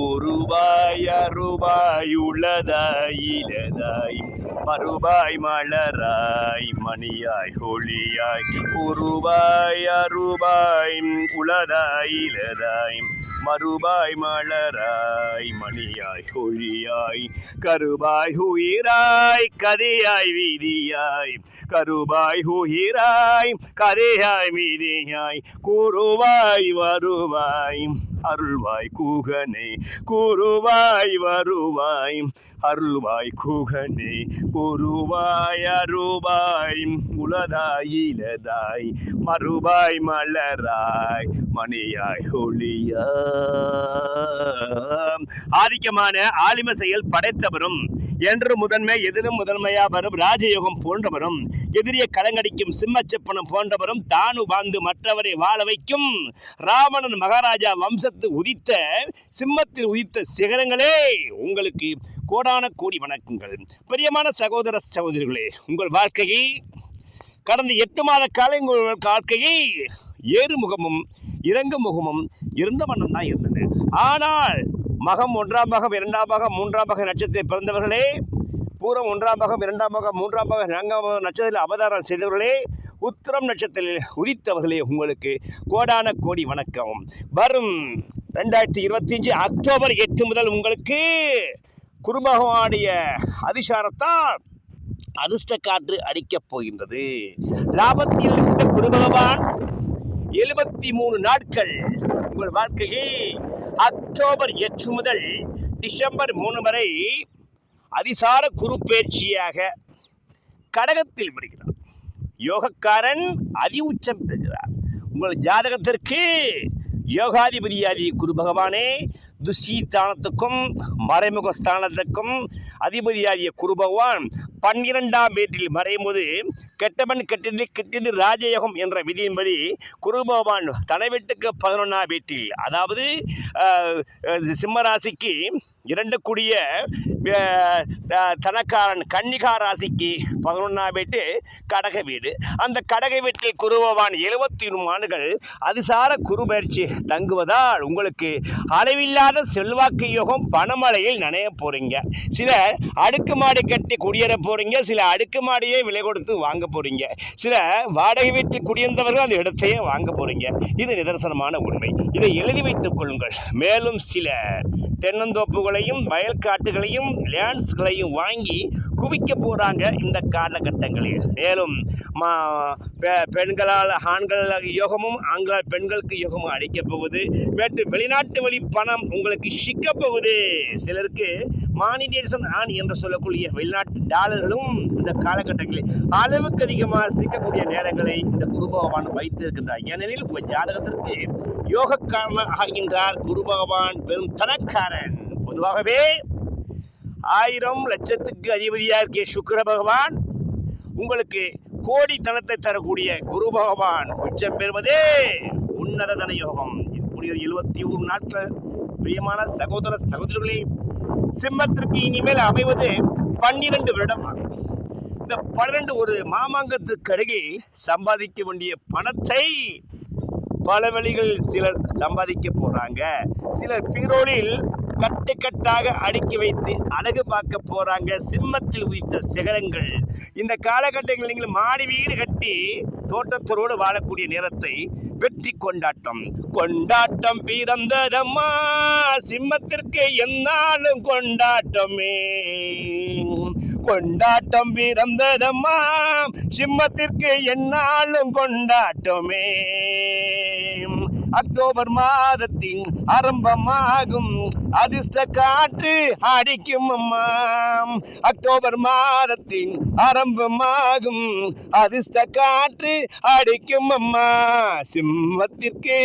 உருவாய் அருவாய் உளதாய் இலதாய் மறுபாய் மலராய் மணியாய் ஒளியாய் உருவாய் அருவாய் உளதாய் இலதாய் மறுபாய் மலராய் மணியாய் ஒளியாய் கருபாய் உயிராய் கதையாய் வீதியாய் கருபாய் உயிராய் கதையாய் வீதியாய் கூறுவாய் வருவாய் அருள்வாய் கூகனே கூறுவாய் வருவாய் அருள்வாய் குகனே கூறுவாய் அருவாய் உலதாய் இலதாய் மலராய் மணியாய் ஒளியா. ஆதிக்கமான ஆலிம செயல் படைத்தவரும் என்று முதன்மை எதிலும் முதன்மையா வரும் ராஜயோகம் போன்றவரும் எதிரிய கலங்கடிக்கும் சிம்மச்சப்பனம் போன்றவரும் தானு வாழ்ந்து மற்றவரை வாழ வைக்கும் ராவணன் மகாராஜா வம்சத்து உதித்த சிம்மத்தில் உதித்த சிகரங்களே உங்களுக்கு கோடான கோடி வணக்கங்கள். பிரியமான சகோதர சகோதரிகளே உங்கள் வாழ்க்கையை கடந்த எட்டு மாத கால உங்கள் வாழ்க்கையை ஏறுமுகமும் இறங்கு முகமும் இருந்த வண்ணம் தான் இருந்தது. ஆனால் மகம் ஒன்றாம் பாகம் இரண்டாம் பாகம் மூன்றாம் மக நட்சத்திரத்தில் பிறந்தவர்களே பூரம் ஒன்றாம் பாகம் இரண்டாம் பாகம் மூன்றாம் பாகம் நான்காம் பாகம் நட்சத்திரத்தில் அவதாரம் செய்தவர்களே உத்திரம் நட்சத்திரத்தில் உதித்தவர்களே உங்களுக்கு கோடான கோடி வணக்கம். வரும் ரெண்டாயிரத்தி இருபத்தி அஞ்சு அக்டோபர் எட்டு முதல் உங்களுக்கு குருபகவானுடைய அதிசாரத்தால் அதிர்ஷ்ட காற்று அடிக்கப் போகின்றது. லாபத்தில் இருந்த குருபகவான் எழுபத்தி மூணு நாட்கள் உங்கள் வாழ்க்கையை அக்டோபர் எட்டு முதல் டிசம்பர் மூணு வரை அதிசார குரு பயிற்சியாக கடகத்தில் வருகிறார் யோகக்காரன் அதி உச்சம் பெறுகிறார். உங்கள் ஜாதகத்திற்கு யோகாதிபதியாதி குரு பகவானே துஷீத்தானத்துக்கும் மறைமுக ஸ்தானத்துக்கும் அதிபதியாகிய குருபகவான் பன்னிரெண்டாம் வீட்டில் மறையும்போது கெட்டவன் கெட்டிடு கெட்டிடு ராஜயோகம் என்ற விதியின்படி குரு பகவான் தன வீட்டுக்கு பதினொன்றாம் வீட்டில் அதாவது சிம்மராசிக்கு இரண்டு கூடிய தனக்காரன் கன்னிகா ராசிக்கு பதினொன்றாம் வீட்டு கடக வீடு. அந்த கடக வீட்டில் குருபவான் எழுபத்தி ஆண்டுகள் அதிசார குரு பயிற்சி தங்குவதால் உங்களுக்கு அளவில்லாத செல்வாக்கு யோகம் பணமழையில் நனைய போறீங்க. சில அடுக்குமாடி கட்டி குடியேற போறீங்க சில அடுக்கு மாடியே விலை கொடுத்து வாங்க போறீங்க. சில வாடகை வீட்டில் குடியிருந்தவர்கள் அந்த இடத்தையே வாங்க போறீங்க. இது நிதர்சனமான உண்மை. இதை எழுதி வைத்துக் கொள்ளுங்கள். மேலும் சில தென்னந்தோப்புகளையும் வயல்காட்டுகளையும் லேண்ட்ஸ்களையும் வாங்கி குவிக்க போகிறாங்க இந்த காலகட்டங்களில். மேலும் மா பெ- பெண்களால் ஆண்கள் யோகமும் ஆண்களால் பெண்களுக்கு யோகமும் அடிக்கப் போகுது. மேட்டு வெளிநாட்டு வழி பணம் உங்களுக்கு சிக்கப் போகுது. சிலருக்கு மானிடேஷன் ஆண் என்று சொல்லக்கூடிய வெளிநாட்டு டாலர்களும் இந்த காலகட்டங்களில் அளவுக்கு அதிகமாக சிக்கக்கூடிய நேரங்களை இந்த குரு பகவான் வைத்திருக்கின்றார். ஏனெனில் உங்கள் ஜாதகத்திற்கு யோகக்காரன் ஆகின்றார் குரு பகவான் பெரும் தனக்காரன். பொதுவாகவே ஆயிரம் லட்சத்துக்கு அதிபதியாக இருக்கிய சுக்கர பகவான். உங்களுக்கு கோடி தனத்தை தரக்கூடிய குரு பகவான் உச்சம் பெறுவதே உன்னத தன யோகம் இப்படி ஒரு எழுபத்தி ஒரு நாட்கள் பிரியமான சகோதர சகோதரர்களே சிம்மத்திற்கு இனிமேல் அமைவது பன்னிரண்டு வருடம் ஆகும். இந்த பன்னிரண்டு ஒரு மாமாங்கத்துக்கு அருகே சம்பாதிக்க வேண்டிய பணத்தை பல வழிகளில் சிலர் சம்பாதிக்க போறாங்க. சிலர் பீரோலில் கட்டு கட்டாக அடுக்கி வைத்து அழகு பார்க்க போறாங்க சிம்மத்தில் உதித்த சிகரங்கள். இந்த காலகட்டங்களில் நீங்கள் மாடி வீடு கட்டி தோட்டத்தோடு வாழக்கூடிய நேரத்தை வெற்றி கொண்டாட்டம். கொண்டாட்டம் பிறந்ததம்மா சிம்மத்திற்கு என்னாலும் கொண்டாட்டமே. கொண்டாட்டம் பிறந்ததம்மா சிம்மத்திற்கு என்னாலும் கொண்டாட்டமே. அக்டோபர் மாதத்தின் ஆரம்பமாகும். அதிர்ஷ்ட காற்று அடிக்கும் அம்மா. அக்டோபர் மாதத்தின் ஆரம்பமாகும். அதிர்ஷ்ட காற்று அடிக்கும் அம்மா. சிம்மத்திற்கு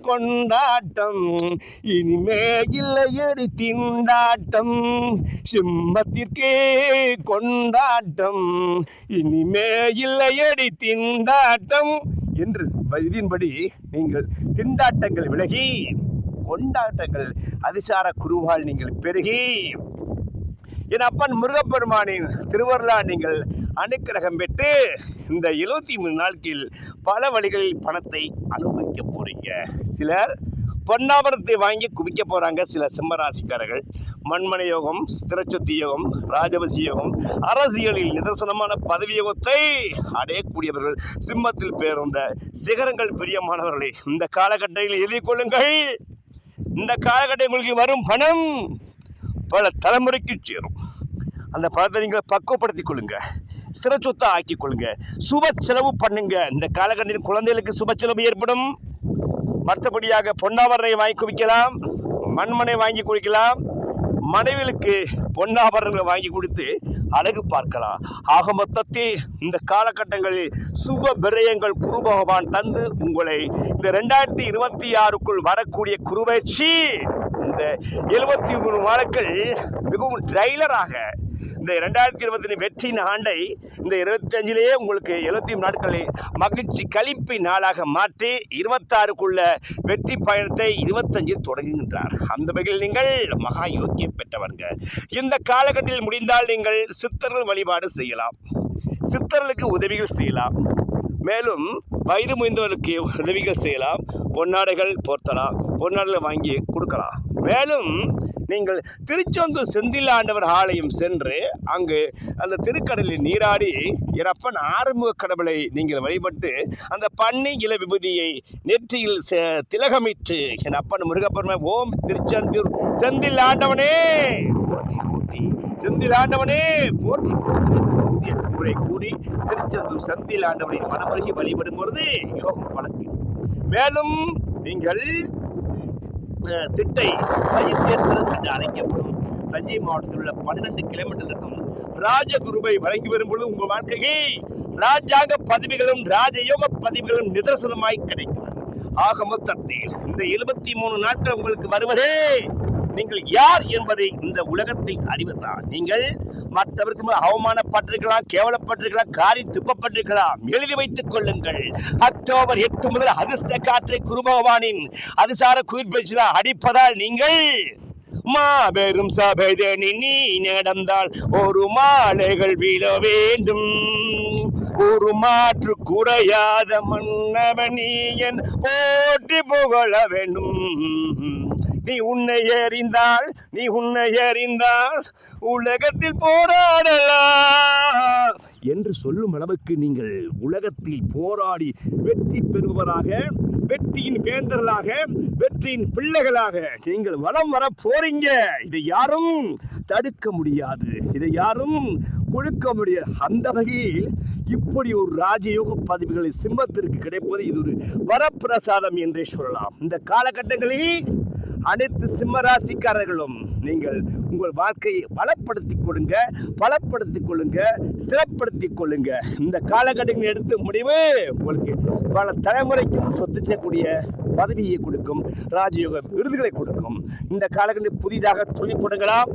கொண்டாட்டம். இனிமே இல்லையடி திண்டாட்டம். சிம்மத்திற்கு கொண்டாட்டம். இனிமே இல்லையடி திண்டாட்டம். என்று விதியின்படி நீங்கள் திண்டாட்டங்கள் விலகி கொண்டாட்டங்கள் அதிசார குருவால் நீங்கள் பெருகி என் அப்பன் முருகப்பெருமானின் திருவருளா நீங்கள் அனுக்கிரகம் பெற்று இந்த எழுபத்தி மூணு நாட்களில் பல வழிகளில் பணத்தை அனுபவிக்க போறீங்க. சிலர் பொன்னாபரத்தை வாங்கி குவிக்க போறாங்க சில சிம்மராசிக்காரர்கள் மண்மனை யோகம் ஸ்திரச்சொத்தி யோகம் ராஜவசி யோகம் அரசியலில் நிதர்சனமான பதவி யோகத்தை அடையக்கூடியவர்கள் சிம்மத்தில் பேருந்த சிகரங்கள் பிரியமானவர்களே இந்த காலகட்டத்தில் எதிர்கொள்ளுங்கள் இந்த காலகட்டங்களுக்கு வரும் பணம் பல தலைமுறைக்கு சேரும். அந்த பணத்தை நீங்கள் பக்குவப்படுத்திக் கொள்ளுங்க. ஸ்திர சொத்தை ஆக்கிக் கொள்ளுங்க. சுப செலவு பண்ணுங்க. இந்த காலகட்டத்தில் குழந்தைகளுக்கு சுப செலவு ஏற்படும். மற்றபடியாக பொன்னாவரனை வாங்கி குவிக்கலாம். மண்மனை வாங்கி குவிக்கலாம். மனைவிகளுக்கு பொன்னாபரணங்களை வாங்கி கொடுத்து அழகு பார்க்கலாம். ஆக மொத்தத்தில் இந்த காலகட்டங்களில் சுப விரயங்கள் குரு பகவான் தந்து உங்களை இந்த ரெண்டாயிரத்தி இருபத்தி ஆறுக்குள் வரக்கூடிய குருபயிற்சி இந்த எழுபத்தி மூணு நாட்கள் மிகவும் ட்ரைலராக இந்த ரெண்டாயிரத்தி இருபத்தி வெற்றியின் ஆண்டை இந்த இருபத்தஞ்சிலேயே உங்களுக்கு எழுபத்தி நாட்களை மகிழ்ச்சி கழிப்பு நாளாக மாற்றி இருபத்தாறுக்குள்ள வெற்றி பயணத்தை இருபத்தஞ்சில் தொடங்குகின்றார். அந்த வகையில் நீங்கள் மகா யோக்கியம் பெற்றவர்கள் இந்த காலகட்டத்தில் முடிந்தால் நீங்கள் சித்தர்கள் வழிபாடு செய்யலாம். சித்தர்களுக்கு உதவிகள் செய்யலாம். மேலும் வயது முயந்தவர்களுக்கு உதவிகள் செய்யலாம். பொன்னாடைகள் போர்த்தலாம். பொன்னாடைகளை வாங்கி கொடுக்கலாம். மேலும் நீங்கள் திருச்செந்தூர் செந்தில் ஆண்டவர் ஆலயம் சென்று அங்கு அந்த திருக்கடலில் நீராடி இறப்பன் ஆறுமுக கடவுளை நீங்கள் வழிபட்டு அந்த பன்னி இல விபூதியை நெற்றியில் செ- திலகமிட்டு என் அப்பன் முருகப்பெருமை ஓம் திருச்செந்தூர் செந்தில் ஆண்டவனே செந்தில் ஆண்டவனே போட்டி முறை கூறி திருச்செந்தூர் செந்தில் ஆண்டவனை மனமுருகி வழிபடும் பொழுது யோகம் பலக்கு மேலும் நீங்கள் திட்டை வைத்தீஸ்வரர் என்று அழைக்கப்படும் தஞ்சை மாவட்டத்தில் உள்ள பன்னிரண்டு கிலோமீட்டர் இருக்கும் ராஜகுருவை வழங்கி வரும்பொழுது உங்கள் வாழ்க்கையை ராஜாங்க பதவிகளும் ராஜயோக பதவிகளும் நிதர்சனமாய் கிடைக்கும். ஆக மொத்தத்தில் இந்த எழுபத்தி மூணு நாட்கள் உங்களுக்கு வருவதே நீங்கள் யார் என்பதை இந்த உலகத்தை அறிவதுதான் நீங்கள் மற்றவருக்கு அவமானப்பட்டிருக்கலாம் கேவலப்பட்டிருக்கலாம் காரி துப்பப்பட்டிருக்கலாம். எழுதி வைத்துக் கொள்ளுங்கள். அக்டோபர் எட்டு முதல் அதிர்ஷ்ட காற்றை குருபகவானின் அதிசார குயிர்பேச்சில் அடிப்பதால் நீங்கள் மாபெரும் சபைதனி நீ நடந்தால் ஒரு மாலைகள் வீழ வேண்டும். ஒரு மாற்று குறையாத மன்னவனி என் போற்றி புகழ வேண்டும். நீ உன்னை எறிந்தால் நீ உன்னை எறிந்தால் உலகத்தில் போராடலாம். என்று சொல்லும் அளவுக்கு நீங்கள் உலகத்தில் போராடி வெற்றி பெறுபவராக வெற்றியின் வேந்தர்களாக வெற்றியின் பிள்ளைகளாக நீங்கள் வளம் வர போறீங்க. இதை யாரும் தடுக்க முடியாது. இதை யாரும் கொடுக்க முடியாது. அந்த வகையில் இப்படி ஒரு ராஜயோக பதவிகளை சிம்மத்திற்கு கிடைப்பது இது ஒரு வரப்பிரசாதம் என்றே சொல்லலாம். இந்த காலகட்டங்களில் அனைத்து சிம்ம ராசிக்காரர்களும் நீங்கள் உங்கள் வாழ்க்கையை பலப்படுத்தி கொள்ளுங்க பலப்படுத்திக் கொள்ளுங்க சிறப்படுத்தி கொள்ளுங்க. இந்த காலகட்டங்கள் எடுத்த முடிவு உங்களுக்கு பல தலைமுறைக்கும் சொத்து செய்யக்கூடிய பதவியை கொடுக்கும் ராஜயோக விருதுகளை கொடுக்கும். இந்த காலகட்டம் புதிதாக தொழில் தொடங்கலாம்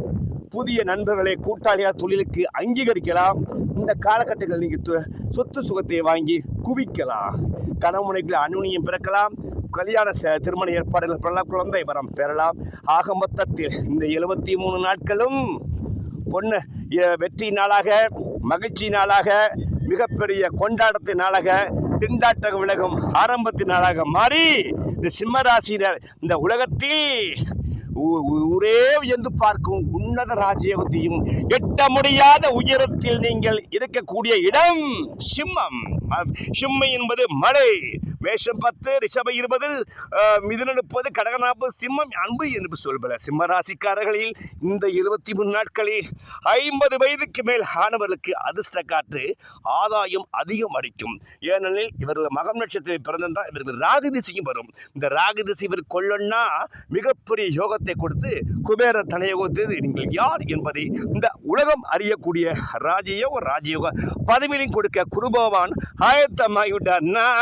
புதிய நண்பர்களை கூட்டாளியாக தொழிலுக்கு அங்கீகரிக்கலாம். இந்த காலகட்டங்கள் நீங்கள் சொத்து சுகத்தை வாங்கி குவிக்கலாம். கணவனைக்கு அனுனியம் பிறக்கலாம். கல்யாண ச- திருமண ஏற்பாடுகள் பெறலாம் குழந்தை வரம் பெறலாம். ஆக மொத்தத்தில் இந்த எழுபத்தி மூணு நாட்களும் பொண்ணு வெற்றி நாளாக மகிழ்ச்சி நாளாக மிகப்பெரிய கொண்டாட்டத்தின் நாளாக திண்டாட்டம் விலகும் ஆரம்பத்தின் நாளாக மாறி இந்த சிம்மராசினர் இந்த உலகத்தில் ஒரே உயர்ந்து பார்க்கும் உன்னத ராஜ்யத்தையும் எட்ட முடியாத உயரத்தில் நீங்கள் இருக்கக்கூடிய இடம் சிம்மம். சிம்மை சிம்மம் என்பது மலை. மேஷம் பத்து ரிஷப இருபது அஹ், முப்பது கடக நாற்பது சிம்மம் அன்பு என்று சொல்பல. சிம்ம ராசிக்காரர்களில் இந்த இருபத்தி மூணு நாட்களில் ஐம்பது வயதுக்கு மேல் ஆனவர்களுக்கு அதிர்ஷ்ட காற்று ஆதாயம் அதிகம் அடிக்கும் ஏனெனில் இவர்கள் மகம் நட்சத்திரம் பிறந்திருந்தால் இவர்கள் ராகு திசையும் வரும். இந்த ராகு திசை இவர் கொள்ளன்னா மிகப்பெரிய யோகத்தை கொடுத்து குபேர தனயோகத்தை நீங்கள் யார் என்பதை இந்த உலகம் அறியக்கூடிய ராஜயோக ராஜயோக பதவியிலும் கொடுக்க குருபவான் ஆயத்தமாகிவிட்டார். நான்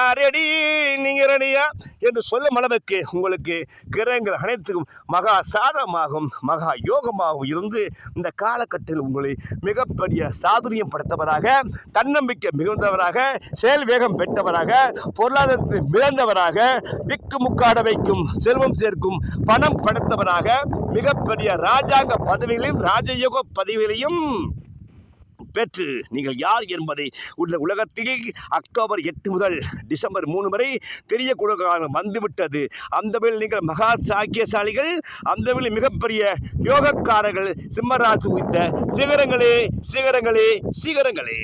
நீங்கள் நீங்க ரெடியா என்று சொல்லும் அளவுக்கு உங்களுக்கு கிரகங்கள் அனைத்துக்கும் மகா சாதமாகும் மகா யோகமாகவும் இருந்து இந்த காலகட்டத்தில் உங்களை மிகப்பெரிய சாதுரியம் படைத்தவராக தன்னம்பிக்கை மிகுந்தவராக செயல் வேகம் பெற்றவராக பொருளாதாரத்தை மிகழ்ந்தவராக திக்கு முக்காட வைக்கும் செல்வம் சேர்க்கும் பணம் படைத்தவராக மிகப்பெரிய ராஜாங்க பதவிகளையும் ராஜயோக பதவிகளையும் பெற்று நீங்கள் யார் என்பதை உள்ள உலகத்தில் அக்டோபர் எட்டு முதல் டிசம்பர் மூணு வரை தெரியக்கூடிய காலம் வந்துவிட்டது. அந்த வேளை நீங்கள் மகா சாக்கியசாலிகள் அந்த வேளை மிகப்பெரிய யோகக்காரர்கள் சிம்மராசி உயித்த சிகரங்களே சிகரங்களே சிகரங்களே.